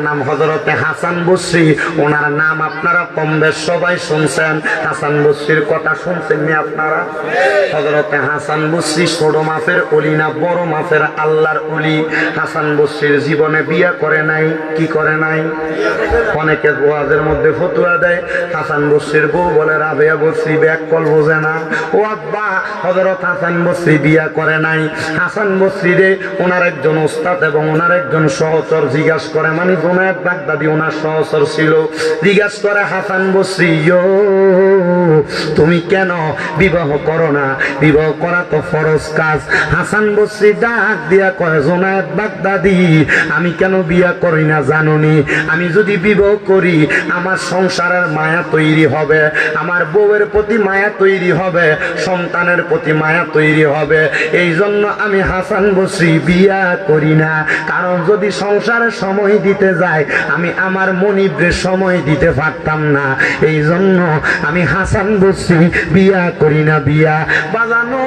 নাম হজরতে হাসান বসরি। ওনার নাম আপনারা কম সবাই শুনছেন। হাসান বসরির কথা শুনছেন আপনারা? হজরতে হাসান বসরি ছোট মাফের অলি না বড় মাফের আল্লাহর অলি। হাসান বসরির জীবনে বিয়া করে নাই, কি করে নাই? অনেকে ওয়াজের মধ্যে ফতুয়া দেয়। হাসান বসরির বউ বলে, রাবেয়া বসরি, ব্যাগ কল বোঝে না। ও আব্বা হজরত হাসান বসরি বিয়া করে নাই। হাসান বসরি রে, ওনার একজন ওস্তাদ এবং ওনার একজন সহচর জিজ্ঞাসা করে মানে জোনায়দ বাগদাদি ওনার সহচর ছিল। জিজ্ঞাসা করে হাসান "ইয়ো, তুমি কেন বিবাহ করো না? বিবাহ করা তো ফরজ কাজ। হাসান বসরি ডাক দিয়া কয় জোনায়দ বাগদাদি আমি কেন বিয়া করি না জানুনি? আমি যদি বিবাহ করি আমার সংসারের মায়া তৈরি হবে আমার বউয়ের প্রতি মায়া তৈরি হবে সন্তানের প্রতি মায়া তৈরি হবে। এই জন্য আমি হাসান বসরি বিয়া করি না। কারণ যদি সংসারে সময় দিতে যাই আমি আমার মনিবরে সময় দিতে পারতাম না। এই জন্য আমি হাসান বসছি বিয়া করি না বিয়া। বাজানো।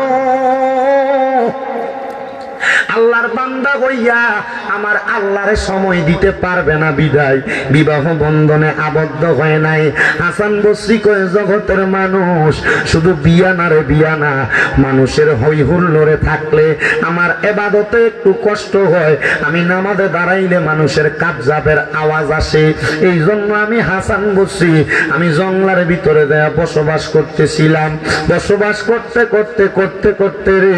আল্লাহর বান্দা হইয়া আমার আল্লাহরে সময় দিতে পারবে না বিদায়। বিবাহ বন্ধনে আবদ্ধ হয় নাই। হাসান বসরি কয়ে, জগতের মানুষ, শুধু বিয়া না রে, বিয়া না। মানুষের হই হুল্লোড়ে থাকলে আমার এবাদতে একটু কষ্ট হয়। আমি নামাজে দাঁড়াইলে মানুষের কাবজাবের আওয়াজ আসে। এই জন্য আমি হাসান বসরি, আমি জংলার ভিতরে দেয়া বসবাস করতেছিলাম। বসবাস করতে করতে করতে করতে রে,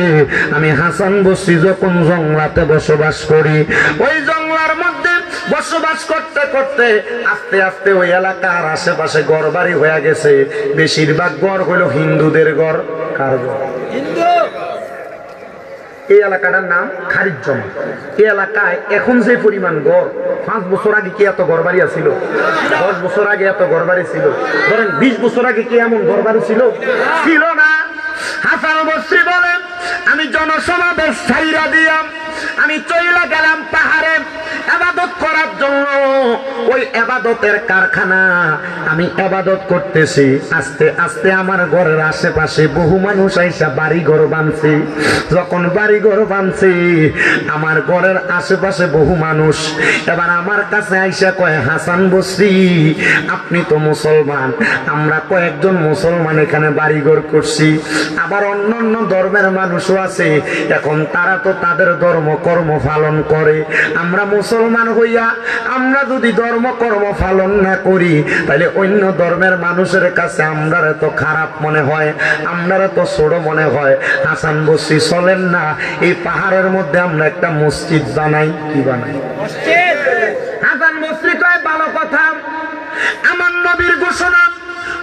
আমি হাসান বসরি যখন জংলাতে বসবাস করি ওই জংলার মধ্যে বসবাস করতে করতে আস্তে আস্তে ওই এলাকার আশেপাশে ঘর বাড়ি হয়ে গেছে। বেশিরভাগ ঘর হলো হিন্দুদের ঘর। কার এই এলাকাটার নাম খারিজ জমা এই এলাকায় এখন যে পরিমাণ গড় পাঁচ বছর আগে কি এত ঘর বাড়ি ছিল দশ বছর আগে এত ঘর বাড়ি ছিল। ধরেন বিশ বছর আগে কি এমন ঘর বাড়ি ছিল? ছিল না। হাসান বসরি বলেন আমি জনসমাবেশ ছাইরা দিয়াম। আমি চইলা গেলাম পাহাড়ে আবাদত করার জন্য। ওই আবাদতের কারখানা আমি আবাদত করতেছি। আস্তে আস্তে আমার ঘরের আশেপাশে বহু মানুষ আইসা বাড়ি ঘর বানছে। যখন বাড়ি ঘর বানছে, আমার ঘরের আশেপাশে বহু মানুষ। এবার আমার কাছে আইসা কয়, হাসান বসরি, আপনি তো মুসলমান। আমরা কয়েকজন মুসলমান এখানে বাড়ি ঘর করছি। আবার অন্য অন্য ধর্মের মানুষও আছে। এখন তারা তো তাদের ধর্ম কর্ম পালন করে। আমরা মুসলমান হইয়া, আমরা যদি ধর্মকর্ম পালন না করি তাহলে অন্য ধর্মের মানুষের কাছে আমরা এত খারাপ মনে হয় আমরা তো ছোট মনে হয়। হাসান বসি চলেন না, এই পাহাড়ের মধ্যে আমরা একটা মসজিদ বানাই। কি বানাই?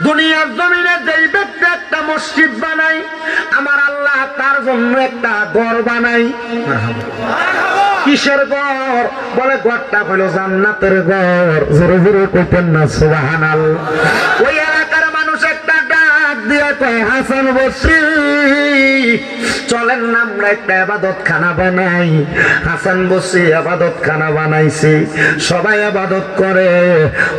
দুনিয়ার জমিনে যেই ব্যক্তি একটা মসজিদ বানাই আমার আল্লাহ তার জন্য একটা গড় বানাই কিসের গড় বলে, ঘরটা হলো জান্নাতের ঘর। জোরে জোরে কইতেন না সুবাহ ওই বসরি চলেন আমরা একটা আবাদত খানা বানাই। হাসান বসি আবাদত খানা বানাইছি। সবাই আবাদত করে।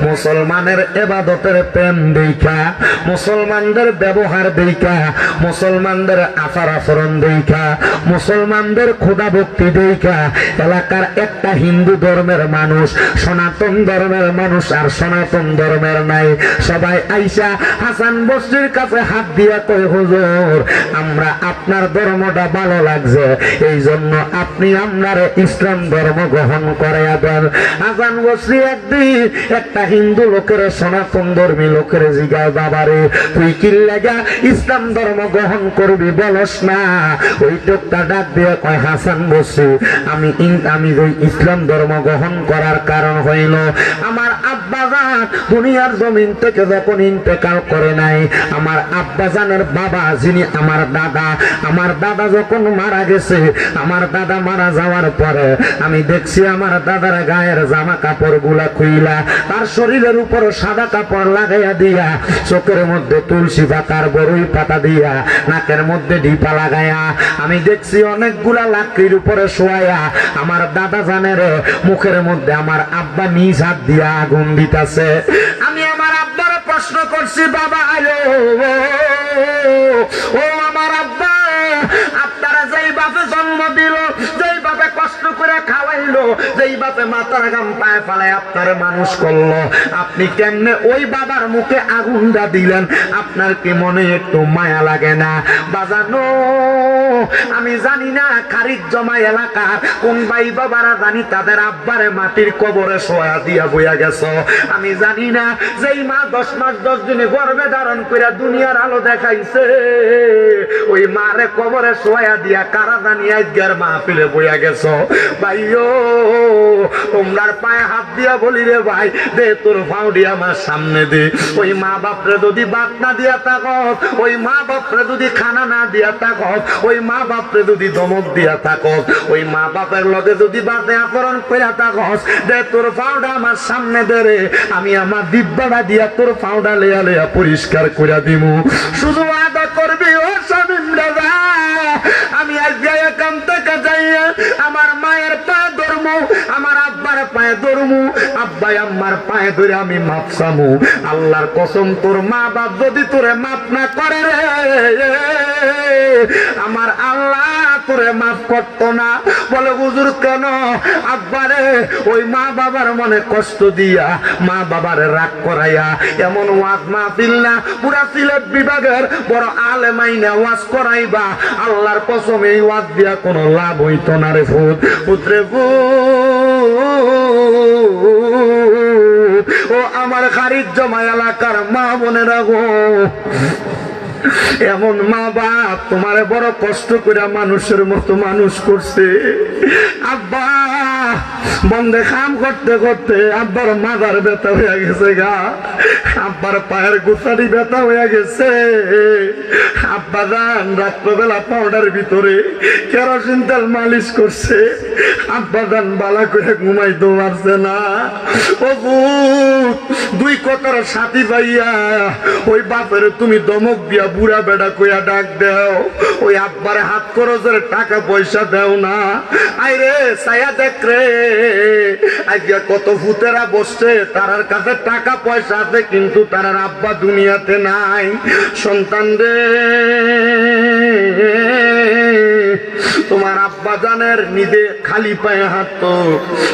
মুসলমানের এবাদতের প্রেম দেখা, মুসলমানদের ব্যবহার দেখা, মুসলমানদের আচার আচরণ দেখা, মুসলমানদের খোদা ভক্তি দেখা। এলাকার একটা হিন্দু ধর্মের মানুষ, সনাতন ধর্মের মানুষ আর সনাতন ধর্মের নাই। সবাই আইসা হাসান বস্তির কাছে হাত দিয়া কয়, হুজুর, আমরা আপনার ধর্মটা ভালো লাগছে। এই জন্য আপনি আপনার ইসলাম ধর্ম গ্রহণ করে দেন। হাসান বস্রি একদিন একটা হিন্দু লোকের, সনাতন ধর্মী লোকের জিগায়, বাবারে, তুই কি লাগা ইসলাম ধর্ম গ্রহণ করবি বলস না? ওই টোকটা ডাক দিয়ে কয়, হাসান বসি আমি আমি ওই ইসলাম ধর্ম গ্রহণ করার কারণ হইল, আমার আব্বা দুনিয়ার জমিন থেকে যখন ইন্তেকাল করে নাই, আমার আব্বা জানের বাবা, যিনি আমার দাদা আমার দাদা যখন মারা গেছে, আমার দাদা মারা যাওয়ার পরে আমি দেখছি আমার দাদার গায়ের জামা কাপড়গুলা খুইলা, তার শরীরের উপর সাদা কাপড় লাগাইয়া দিয়া, চোখের মধ্যে তুলসী পাতার বড়ই পাতা দিয়া, নাকের মধ্যে ঢিপা লাগাইয়া, আমি দেখছি অনেকগুলা লাকড়ির উপরে শোয়াইয়া, আমার দাদা জানের মুখের মধ্যে আমার আব্বা নিজ হাত দিয়া আগুন দিতাছে। আমি আমার প্রশ্ন করছি বাবা আলো। ও আমার আব্বা আপনারা যেই বাপে জন্ম দিল খাওয়াইলো, যেই বাপে মাথার মানুষ করল। আপনি কেমনে ওই বাবার মুখে আগুনটা দিলেন? আপনার কি মনে একটু মায়া লাগে না? বাজানো, আমি জানি না খারিজ জমা এলাকার কোন ভাই বাবারা জানি তাদের আব্বারে মাটির কবরে সোয়া দিয়া বইয়া গেছ। আমি জানি না যেই মা দশ মাস, দশ দিনে গর্বে ধারণ করে দুনিয়ার আলো দেখাইছে, ওই মারে কবরে সোয়া দিয়া কারা জানি আজকের মাহফিলে বইয়া গেছ। ভাইও তোমরার পায়ে হাত দিয়া বলি রে ভাই, দে তোর ফাউডি আমার সামনে দে। ওই মা বাপরে যদি বাদ না দিয়া থাকত, ওই মা বাপরে যদি খানা না দিয়া থাকত, ওই মা বাপরে যদি দমক দিয়া থাকত, ওই মা বাপের লগে যদি বাদে আচরণ করে থাকস দে তোর ফাউডা আমার সামনে দে রে, আমি আমার দিব্যাটা দিয়া তোর ফাউডা লেয়া লেয়া পরিষ্কার করে দিমু। শুধু আদা করবি ও স্বামী দাদা আমার মায়ের পায়ে ধরমু, আমার আব্বার পায়ে ধরমু, আব্বাই আম্মার পায়ে ধরে আমি মাপ চামু। আল্লাহর কসম, তোর মা বাপ যদি তোরে মাপ না করে রে, আমার আল্লাহ তোরে মাফ করতো না। বলে, হুজুর, কেন? আব্বারে, ওই মা বাবার মনে কষ্ট দিয়া মা বাবারে রাগ করাইয়া এমন ওয়াজ মাহফিল না। পুরা সিলেট বিভাগের বড় আলেমাইনা ওয়াজ করাইবা। আল্লাহর কসম, এই ওয়াজ দিয়া কোনো লাভ হইতো না রে ফুট পুত্রে ও আমার খারিজ জমা এলাকার মা বোনেরা গো। এমন মা বাপ তোমারে বড় কষ্ট করে মানুষের মতো মানুষ করছে। আব্বা বন্ধে কাম করতে করতে আব্বার মাথার ব্যথা হয়ে গেছে গা। আব্বার পায়ের গুতারি ব্যথা হয়ে গেছে। আব্বা যান, রাত্রবেলা পাউডার ভিতরে কেরোসিন তেল মালিশ করছে। আব্বা যান, বালা করে ঘুমাইতে পারছে না। ও দুই কতর সাথী পাইয়া ওই বাপের তুমি দমক দিয়া বুড়া বেড়া কইয়া ডাক দেও, ওই আব্বার হাত খরচের টাকা পয়সা দেও না। আইরে সায়া দেখ রে আজকে কত ভূতেরা বসছে, তারার কাছে টাকা পয়সা আছে, কিন্তু তারার আব্বা দুনিয়াতে নাই। সন্তান রে, তোমার আব্বা জানের নিজে খালি পায়ে হাঁটতো।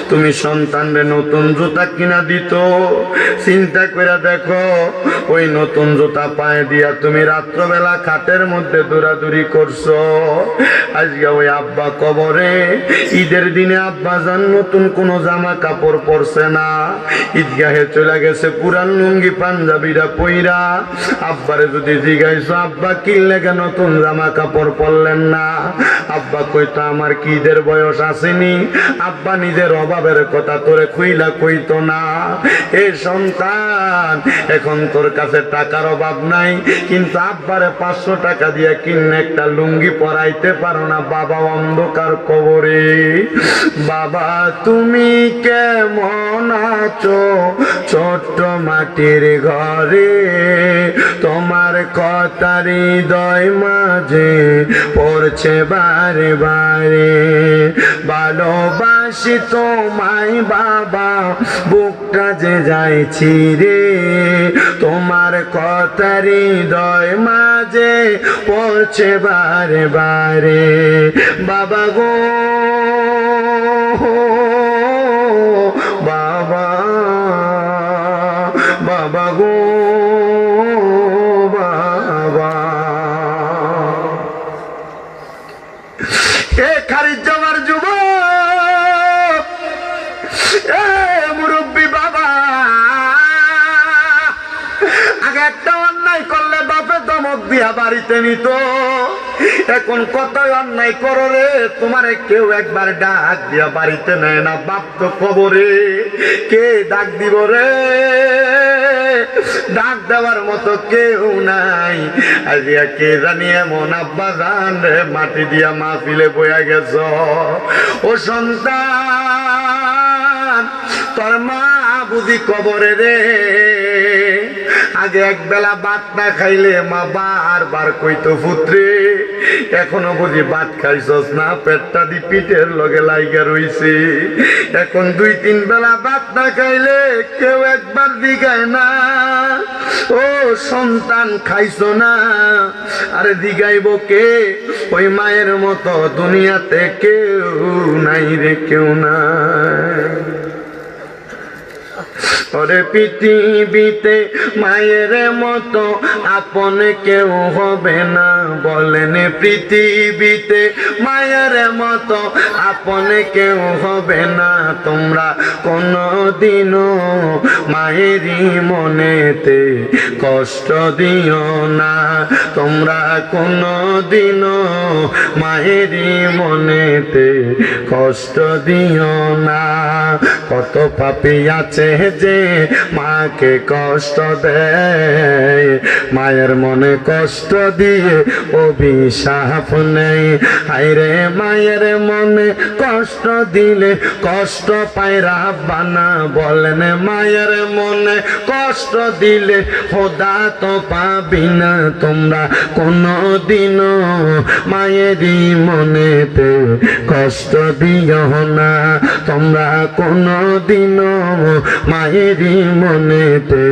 তুমি সন্তানরে নতুন জুতা কিনা দিত। চিন্তা করে দেখো, ওই নতুন জুতা পায়ে দিয়া তুমি রাত্রবেলা খাটের মধ্যে দৌড়াদৌড়ি করছ। আজকে ওই আব্বা কবরে, ঈদের দিনে আব্বা যান, নতুন কোনো জামা কাপড় পরছে না। ঈদগাহে চলে গেছে পুরান লুঙ্গি পাঞ্জাবিরা পইরা। আব্বারে যদি জিগাইছো আব্বা, কিনলে কেন নতুন জামা কাপড় পরলেন না? আব্বা কইতো, আমার কি ঈদের বয়স আসেনি। আব্বা নিজের অভাবের কথা তোরে খুইলা কইতো না। এ সন্তান, এখন তোর কাছে টাকার অভাব নাই, কিন্তু আব্বারে পাঁচশো টাকা দিয়ে কিনে একটা লুঙ্গি পরাইতে পারো না। বাবা অন্ধকার কবরে। বাবা, তুমি কেমন আছো? ছোট্ট মাটির ঘরে তোমার কথা হৃদয় মাঝে পড়ছে বারে বারে। ভালোবাসি তোমায় বাবা, বুকটা যে যাইছি রে। তোমার কথা হৃদয় মাঝে পড়ছে বারে বারে। বাবা গো দিয়া বাড়িতে নিত। এখন কত অন্যায় করো রে তোমারে কেউ একবার ডাক দিয়া বাড়িতে নেয় না। বাপ তো কবরে, কে ডাক দিব রে? ডাক দেওয়ার মতো কেউ নাই। আজিয়া কে জানি এমন আব্বা জান রে, মাটি দিয়া মাহফিলে বয়া গেছ। ও সন্তান, তোর মা বুঝি কবরে রে। আগে এক বেলা ভাত না খাইলে মা বারবার কইতো পুত্রে এখনও বুঝি ভাত খাইছস না? পেটটা দি পিঠের লগে লাইগা রইছে। এখন দুই তিন বেলা ভাত না খাইলে কেউ একবার দিগায় না। ও সন্তান খাইছো না? আরে দিগাইব কে? ওই মায়ের মতো দুনিয়াতে কেউ নাই রে, কেউ নাই। ওরে পৃথিবীতে মায়ের মতো আপন কেউ হবে না। বলেন, পৃথিবীতে মায়ের মতো আপন কেউ হবে না। তোমরা কোনো দিনও মায়েরই মনেতে কষ্ট দিও না। তোমরা কোনো দিনও মায়েরই মনেতে কষ্ট দিও না। কত পাপি আছে যে মাকে কষ্ট দেয়। মায়ের মনে কষ্ট দিয়ে অভিশাপ নেই হাইরে মায়ের মনে কষ্ট দিলে কষ্ট পায় রাব্বানা বলেন, মায়ের মনে কষ্ট দিলে খোদা তো পাবি না তোমরা কোনো দিনও মায়েরই মনেতে কষ্ট দিও না, তোমরা কোনো দিনও মায়েরই মনেতে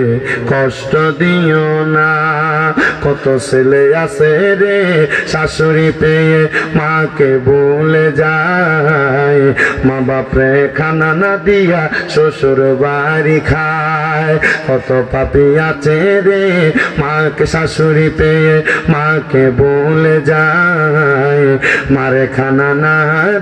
কষ্ট দিও না। কত ছেলে আছে রে, শাশুড়ি পেয়ে মাকে বলে যায়। মা বাপরে খানা না দিয়া শ্বশুর বাড়ি খায়। কত পাপি আছে রে? মাকে শাশুড়ি পেয়ে মাকে বলে যায়, মারে খানা না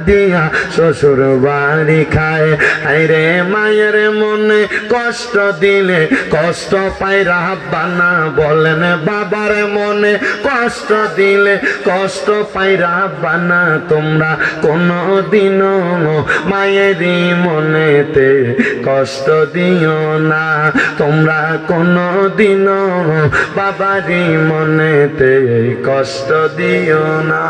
দিয়া শ্বশুর বাড়ি খায়। আরে মায়ের মনে কষ্ট দিলে কষ্ট পাই রাব্বানা বলেন বাবার মনে কষ্ট দিলে কষ্ট পাই রাব্বানা তোমরা কোনো দিনও মায়েরই মনেতে কষ্ট দিও না। তোমরা কোনো দিন বাবারি মনেতে কষ্ট দিও না।